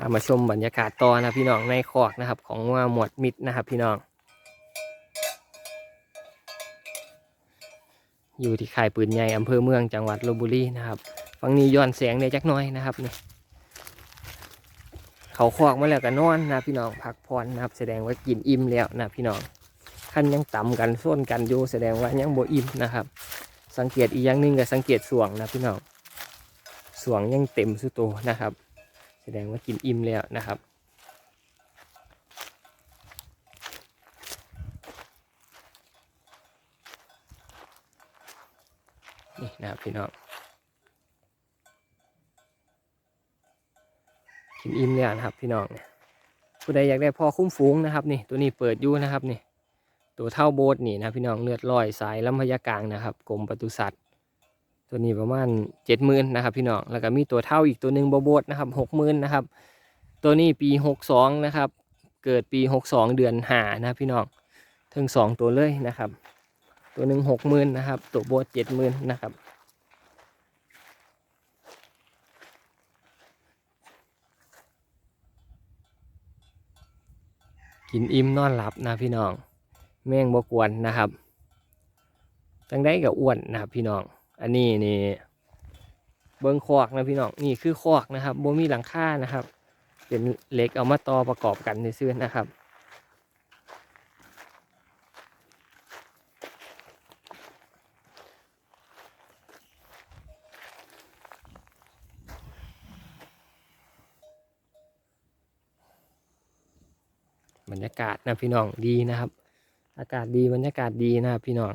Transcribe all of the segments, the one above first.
พามาชมบรรยากาศต่อนะพี่น้องในคอกนะครับ ของว่าหมวดมิดนะครับ พี่น้อง อยู่ที่ค่ายปืนใหญ่อำเภอเมืองจังหวัดลบบุรีนะครับฝั่งนี้ย้อนแสงในจักน้อยนะครับนี่เขาคอกมาแล้วก็นอนนะพี่น้องพักผ่อนนะครับ แสดงว่ากินอิ่มแล้วนะพี่น้องขั้นยังต่ำกันส้นกันอยู่แสดงว่ายังโบอิ่มนะครับ สังเกตอีกอย่างหนึ่งก็สังเกตสวงนะพี่น้องสวงยังเต็มสุดโตนะครับ แสดงว่ากินอิ่มแล้วนะครับ นี่นะครับพี่น้อง กินอิ่มแล้วนะครับพี่น้อง ผู้ใดอยากได้พอคุ้มฟูงนะครับนี่ตัวนี้เปิดอยู่นะครับนี่ ตัวเท่าโบสนี่นะพี่น้องเลือดลอยสายลำพญากลางนะครับกรมปศุสัตว์ ตัวนี้ประมาณเจ็ดหมื่นนะครับพี่น้องแล้วก็มีตัวเท่าอีกตัวหนึ่งโบโบสนะครับหกหมื่นนะครับตัวนี้ปีหกสองนะครับเกิดปีหกสองเดือนหานะพี่น้องถึงสองตัวเลยนะครับ ตัวหนึ่งหกหมื่นนะครับ ตัวโบสเจ็ดหมื่นนะครับกินอิ่มนอนหลับนะพี่น้อง แม่งบกวนนะครับจังได้กับอ้วนนะครับพี่น้อง อันนี้นี่เบิ้งคอกนะพี่น้องนี่คือคอกนะครับโบมีหลังคานะครับ เป็นเหล็กเอามาต่อประกอบกันในซื่อนะครับบรรยากาศนะพี่น้องดีนะครับ อากาศดีบรรยากาศดีนะครับพี่น้อง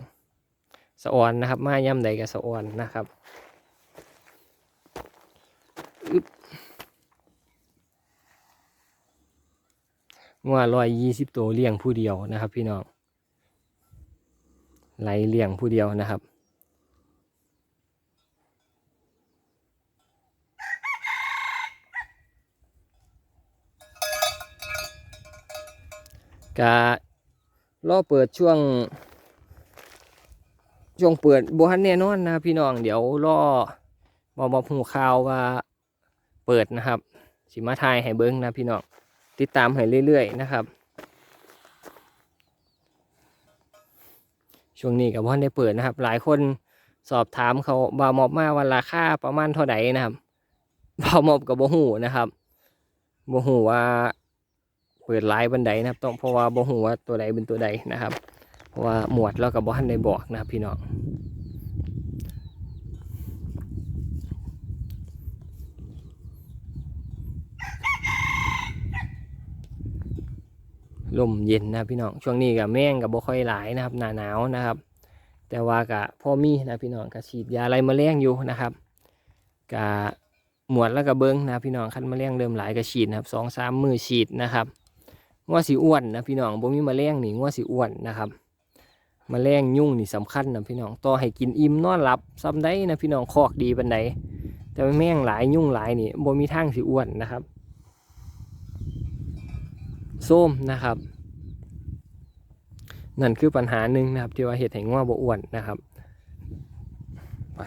สะออนนะครับ มาย่ำใดกับสะออนนะครับอึ๊บงัวร้อยยี่สิบตัวเลี้ยงผู้เดียวนะครับ พี่น้องไหลเลี้ยงผู้เดียวนะครับกะรอเปิดช่วง ช่วงเปิดบฮันแน่นอนนะพี่น้องเดี๋ยวรอบอกบอกหูข่าวว่าเปิดนะครับ สิมาทายให้เบิ้งนะพี่น้องติดตามให้เรื่อยๆนะครับ ช่วงนี้กับว่าได้เปิดนะครับ หลายคนสอบถามเขาบาวมอบมาวันราคาประมาณเท่าไหร่นะครับบาวมอบกับบ่หูนะครับบ่หูว่าเปิดไลน์บันไดนะครับ ต้องเพราะว่าบ่ฮู้ว่าตัวใดเป็นตัวใดนะครับ เพราะว่าหมวดเรากับบ่ทันได้บอกนะครับพี่น้องลมเย็นนะพี่น้องช่วงนี้กับแม่งกับบ่ค่อยหลายนะครับ หนาหนาวนะครับ แต่ว่ากะพ่อมีนะพี่น้องกะฉีดยาอะไรมาแรงอยู่นะครับกะหมวดแล้วก็เบิ้งนะพี่น้องคันมาแรงเริ่มหลายก็ฉีดนะครับสองสามมือฉีดนะครับงัวสีอ้วนนะพี่น้องบ่มีแมลงนี่งัวสีอ้วนนะครับ มแมลงยุ่งนี่สำคัญนะพี่น้องต่อให้กินอิ่มนอนหลับซ้ำได้นะพี่น้องคอกดีปันใดแต่แม่งหลายยุ่งหลายนี่บ่มีทางสิอ้วนนะครับส้มนะครับ นั่นคือปัญหาหนึ่งนะครับ ที่ว่าเห็ดให้งัวบ่อ้วนนะครับไป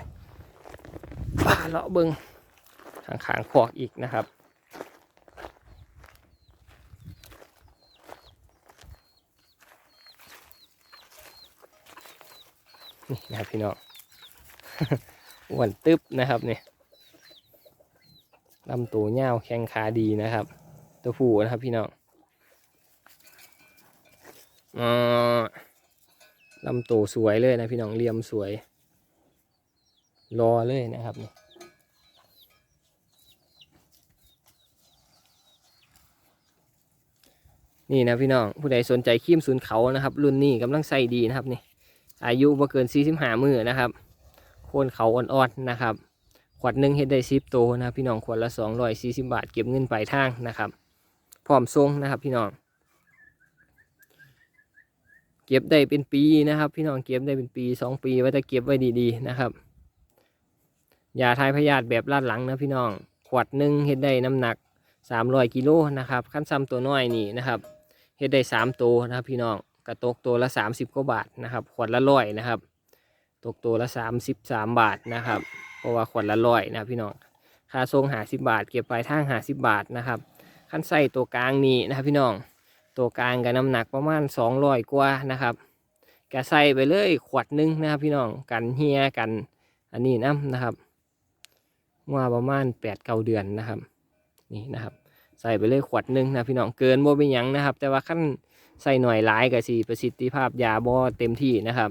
ป่าเลาะเบิงข้างขางๆคอกอีกนะครับ นี่นะครับพี่น้องอ้วนตึ๊บนะครับเนี่ยลำตัวเงาวแข้งขาดีนะครับ ตัวผู้นะครับพี่น้องอลำตัวสวยเลยนะพี่น้องเรียมสวย รอเลยนะครับนี่นี่นะพี่น้องผู้ใดสนใจครีมศูนย์เขานะครับ รุ่นนี้กำลังใส่ดีนะครับนี่ อายุบ่เกิน45มือนะครับโคนเขาอ่อนๆนะครับ ขวดหนึ่งเฮ็ดได้สิบโตวนะพี่น้องขวดละ240บาท เก็บเงินปลายทางนะครับ พร้อมส่งนะครับพี่น้องเก็บได้เป็นปีนะครับ พี่น้องเก็บได้เป็นปีสองปีไว้แต่เก็บไว้ดีๆนะครับยาทายพยาธิแบบลาดหลังนะพี่น้องขวดหนึ่งเฮ็ดได้น้ำหนัก300กิโลนะครับขั้นซ้ำตัวน้อยนี่นะครับเฮ็ดได้สามตัวนะครับพี่น้อง กระตกตัวละ 30กว่าบาทนะครับ ขวดละร้อยนะครับ ตกตัวละ 33 บาทนะครับ เพราะว่าขวดละร้อยนะพี่น้อง ค่าส่งหาสิบาท เก็บปลายทางหาสิบาทนะครับ ขั้นใส่ตัวกลางนี่นะครับพี่น้อง ตัวกลางกับน้ำหนักประมาณสองร้อยกว่านะครับก็ใส่ไปเลยขวดหนึงนะครับ พี่น้อง กันเฮียกันอันนี้น้ำนะครับว่าประมาณแปดเก้าเดือนนะครับ นี่นะครับ ใส่ไปเลยขวดหนึงนะพี่น้องเกินบ่เป็นยังนะครับ แต่ว่าขั้น ใส่หน่อยหลายก็สิประสิทธิภาพยาบ่เต็มที่นะครับ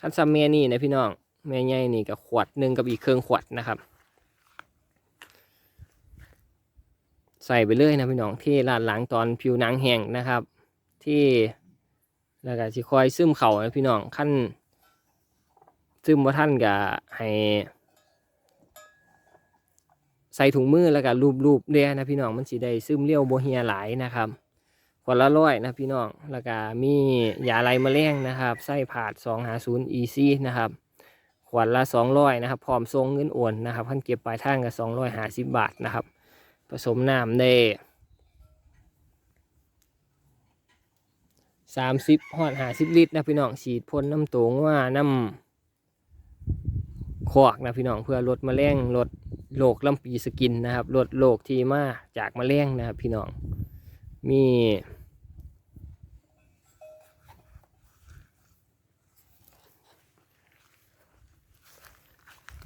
ขั้นซัมเมนี่นะพี่น้องแม่ใหญ่นี่กับขวดหนึ่งกับอีกเครื่องขวดนะครับ ใส่ไปเลยนะพี่น้องที่ลาดหลังตอนผิวหนังแห้งนะครับ ที่แล้วก็สิคอยซึมเข่านะพี่น้องขั้นซึมว่าท่านก็ให้ใส่ถุงมือแล้วก็รูปๆเด้นะพี่น้องมันสิได้ซึมเลี้ยวโบเฮียหลายนะครับ ขวดละร้อยนะพี่น้อง แล้วก็มียาไรมะเร็งนะครับไส้ผาด2 5 0 EC นะครับ ขวดละ200นะครับ พร้อมทรงเงินโอนนะครับขั้นเก็บปลายทางก็250บาทนะครับ ผสมน้ำได้สามสิบหอดหาสิบลิตรนะพี่น้อง ฉีดพ่นน้ำตัวว่าน้ำขอกนะพี่น้องเพื่อลดแมลงลดโรคลำปีสกินนะครับ ลดโรคที่มาจากแมลงนะครับพี่น้อง มี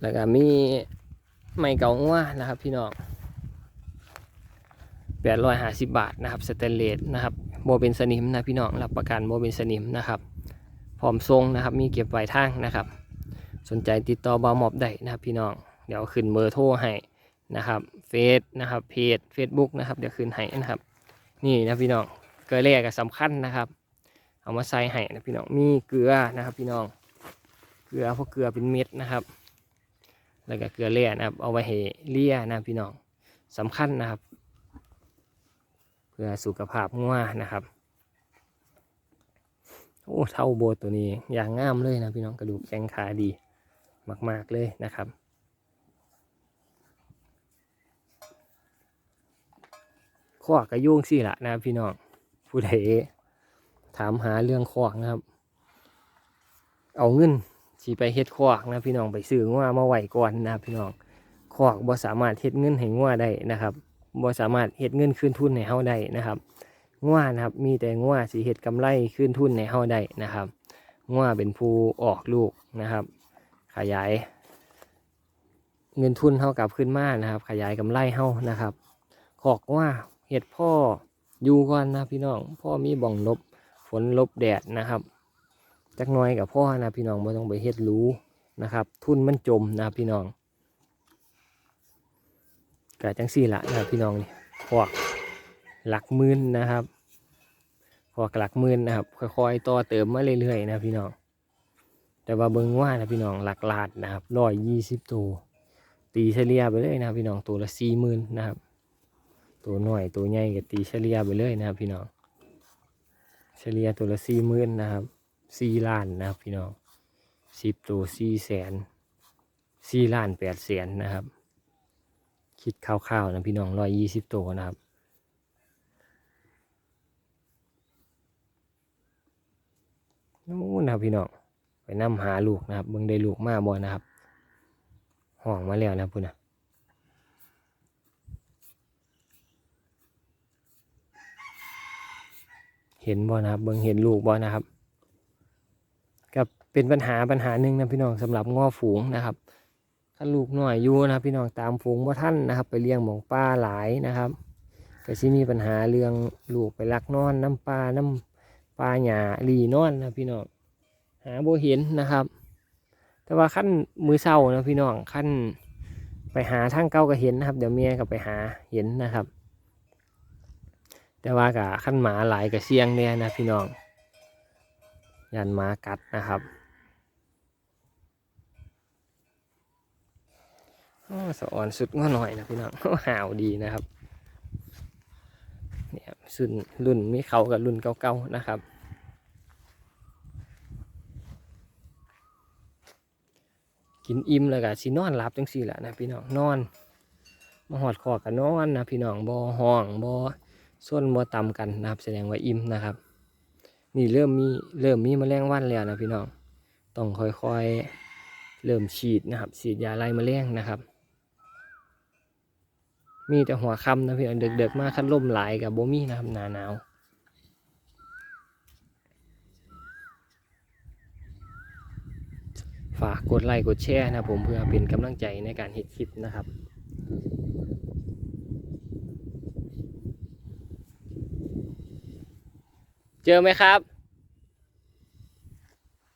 แล้วก็มีไม่เก่างัวนะครับพี่น้องแปดร้อยห้าสิบบาทนะครับสเตนเลสนะครับโบเป็นสนิมนะพี่น้องรับประกันโบเป็นสนิมนะครับพร้อมทรงนะครับมีเก็บไว้ทางนะครับ สนใจติดต่อบาวมอบได้นะครับพี่น้องเดี๋ยวขึ้นเบอร์โทรให้นะครับเฟซนะครับเพจ Facebook นะครับเดี๋ยวขึ้นให้นะครับ นี่นะพี่น้องเกลือแร่ก็สำคัญนะครับ เอามาใส่ให้นะพี่น้องมีเกลือนะครับ พี่น้องเกลือเพราะเกลือเป็นเม็ดนะครับ แล้วก็เกลือแร่นะครับ เอาไว้ให้เลี่ยนะพี่น้องสำคัญนะครับ เพื่อสุขภาพงัวนะครับโอ้เท่าโบตัวนี้อย่างงามเลยนะพี่น้องกระดูกแข้งขาดีมาก ๆเลยนะครับ ข้อกระยุ่งสิละนะพี่น้องผู้ใดถามหาเรื่องคอกนะครับ เอาเงินสีไปเฮ็ดคอกนะพี่น้องไปซื้องัวมาไหวก่อนนะพี่น้องคอกบ่สามารถเฮ็ดเงินให้งัวได้นะครับบ่สามารถเฮ็ดเงินคืนทุนให้เฮาได้นะครับง่วนะครับ มีแต่ง่วสิเฮ็ดกำไรคืนทุนให้เฮาได้นะครับง่วเป็นผู้ออกลูกนะครับ ขยายเงินทุนเฮากับขึ้นมานะครับ ขยายกำไรเฮานะครับขอกว่า เฮ็ดพ่ออยู่ก่อนนะพี่น้อง พ่อมีบ่องลบฝนลบแดดนะครับจักหน้อยกับพ่อนะพี่น้องบ่ต้องไปเฮ็ดรู้นะครับ ทุนมันจมนะพี่น้องกะจังสี่ละนะพี่น้องนี่พวกหลักมื่นนะครับพวกหลักมื่นนะครับ ค่อยๆต่อเติมมาเรื่อยๆนะพี่น้อง แต่ว่าเบิ้งว่านะพี่น้องหลักลาดนะครับร้อยยี่สิบตัวตีเฉลี่ยไปเลยนะพี่น้องตัวละสี่หมื่นนะครับ ตัวหน่อยตัวใหญ่ก็ตีเฉลี่ยไปเลยนะครับพี่น้องเฉลี่ยตัวละสี่หมื่นนะครับสี่ล้านนะครับพี่น้องสิบตัวสี่แสนสี่ล้านแปดแสนนะครับ คิดคร่าวๆนะพี่น้องร้อยยี่สิบตัวนะครับนู่นนะครับพี่น้องไปนํหาลูกนะครับเบิ่งได้ลูกมาบ่นะครับ ห้องมาแล้วนะพุ่นนะ เห็นบ่นะครับเบิ่งเห็นลูกบ่นะครับก็เป็นปัญหาปัญหาหนึ่งนะพี่น้องสำหรับง้อฝูงนะครับถ้าลูกน้อยอยู่นะครับ พี่น้องตามฝูงว่าท่านนะครับ ไปเลี้ยงหมองป้าหลายนะครับก็สิมีปัญหาเรื่องลูกไปลักนอนน้ำปลาน้ำปลาหยาลีนอนนะพี่น้องหาโบเห็นนะครับ แต่ว่าขั้นมือเศร้านะพี่น้องขั้นไปหาทางเก้าก็เห็นนะครับ เดี๋ยวเมียก็ไปหาเห็นนะครับ แต่ว่ากะขั้นหมาหลายกับเสียงเนี่ยนะพี่น้อง ยันหมากัดนะครับอ้อสะออนสุดง้อหน่อยนะพี่น้องห่าวดีนะครับ เนี่ยสุดรุ่นมีเขากับรุ่นเก่าๆนะครับ กินอิ่มแล้วก็สินอนหลับจังสี่แหละนะพี่น้องนอนมาหอดคอกับนอนนะพี่น้องบอห้องบอ ส้นบอต่ำกันนะครับแสดงว่าอิ่มนะครับ นี่เริ่มมีเริ่มมีมแมลงวันแล้วนะพี่น้องต้องค่อยๆเริ่มฉีดนะครับ ฉีดยาไล่มแมลงนะครับ มีแต่หัวค่ำนะพี่น้องเด็กๆมากคันล่มหลายกับโบมี่นะครับหนาหนาวฝากกดไลค์กดแชร์นะผมเพื่อเป็นกำลังใจในการเฮ็ดคลิปนะครับ เจอไหมครับ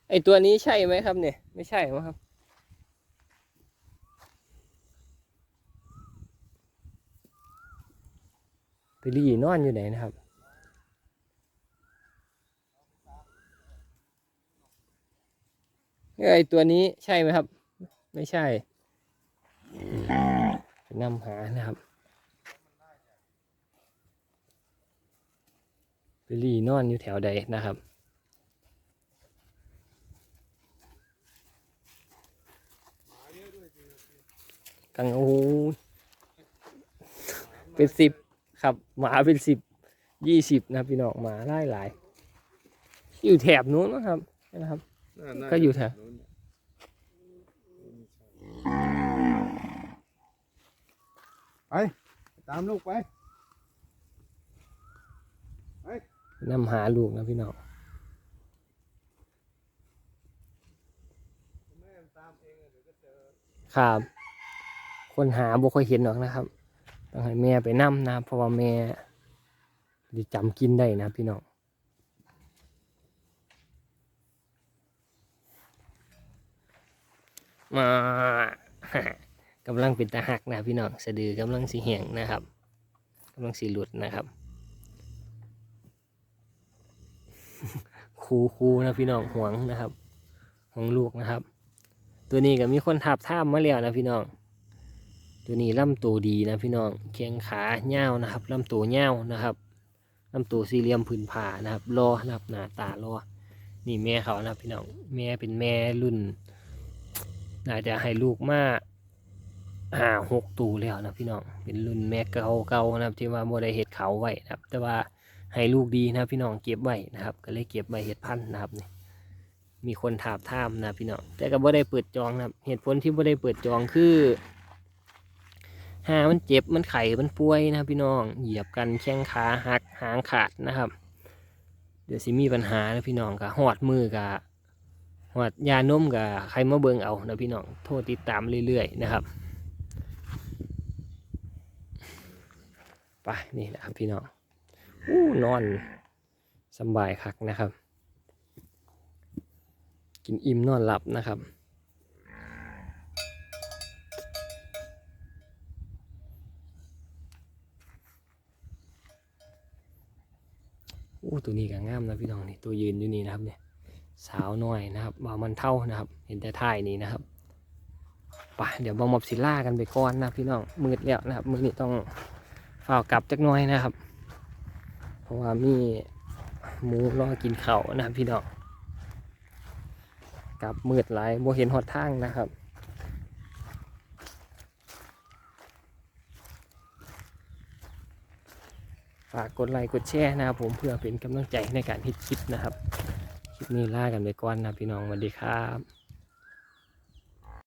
ไอตัวนี้ใช่ไหมครับเนี่ย ไม่ใช่มั้งครับ ไปรีนอนอยู่ไหนนะครับเอ้ยตัวนี้ใช่ไหมครับ ไม่ใช่ไปนำหานะครับ ไปรีนอนอยู่แถวใดนะครับ กังโอ้โหเป็นสิบครับหมาเป็นสิบยี่สิบนะพี่น้องหมาไล่หลาย อยู่แถบนู้นนะครับนะครับ ก็อยู่แถวไป ตามลูกไป นำหาลูกนะพี่น้องครับ คนหาบ่ค่อยเห็นหรอกนะครับต้องให้แม่ไปนำนะครับเพราะว่าแม่จะจำกินได้นะพี่น้องมากำลังเป็นตาหักนะพี่น้องสะดือกำลังสีแหงนะครับกำลังสีหลุดนะครับ คูคูนะพี่น้องห่วงนะครับห่วงลูกนะครับ ตัวนี้ก็มีคนทับท่ามมาแล้วนะพี่น้อง ตัวนี้ลำตัวดีนะพี่น้องแข้งขาเง่านะครับลำตัวเง่านะครับลำตัวสี่เหลี่ยมผืนผ่านะครับรอนะครับหน้าตารอนี่แม่เขานะพี่น้องแม่เป็นแม่รุ่นน่าจะให้ลูกมาห้าหกตัวแล้วนะพี่น้องเป็นรุ่นแม่เก่าเก่าๆนะครับที่ว่าโมได้เห็ดเขาไว้นะครับ แต่ว่า ให้ลูกดีนะพี่น้องเก็บไว้นะครับ ก็เลยเก็บไว้เห็ดพันธุ์นะครับนี่มีคนถามท่ามนะพี่น้องแต่ก็บ่ได้เปิดจองนะครับเหตุผลที่บ่ได้เปิดจองคือหามันเจ็บมันไข่มันป่วยนะพี่น้องเหยียบกันแข้งขาหักหางขาดนะครับ เดี๋ยวสิมีปัญหานะพี่น้องกะหอดมือกะหอดยานมกับใครมาเบิงเอานะพี่น้องโทรติดตามเรื่อยๆนะครับไปนี่นะครับพี่น้อง อู้นอนสบายคักนะครับ กินอิ่มนอนหลับนะครับ อู้ตัวนี้ก็งามนะพี่น้องนี่ตัวยืนอยู่นี่นะครับเนี่ยสาวน้อยนะครับบ่ามันเท่านะครับ เห็นแต่ท่ายนี้นะครับไปเดี๋ยวบอมอบสิล่ากันไปก่อนนะพี่น้องมืดแล้วนะครับมือนี้ต้องฝ้ากลับจักน้อยนะครับ เพราะว่ามีหมูรอกินเขานะครับพี่น้องกับมืดหลายโบเห็นหอดทางนะครับฝากกดไลค์กดแชร์นะครับผมเพื่อเป็นกำลังใจในการเฮ็ดคลิปนะครับ คลิปนี้ลากันไปก่อนนะพี่น้องสวัสดีครับ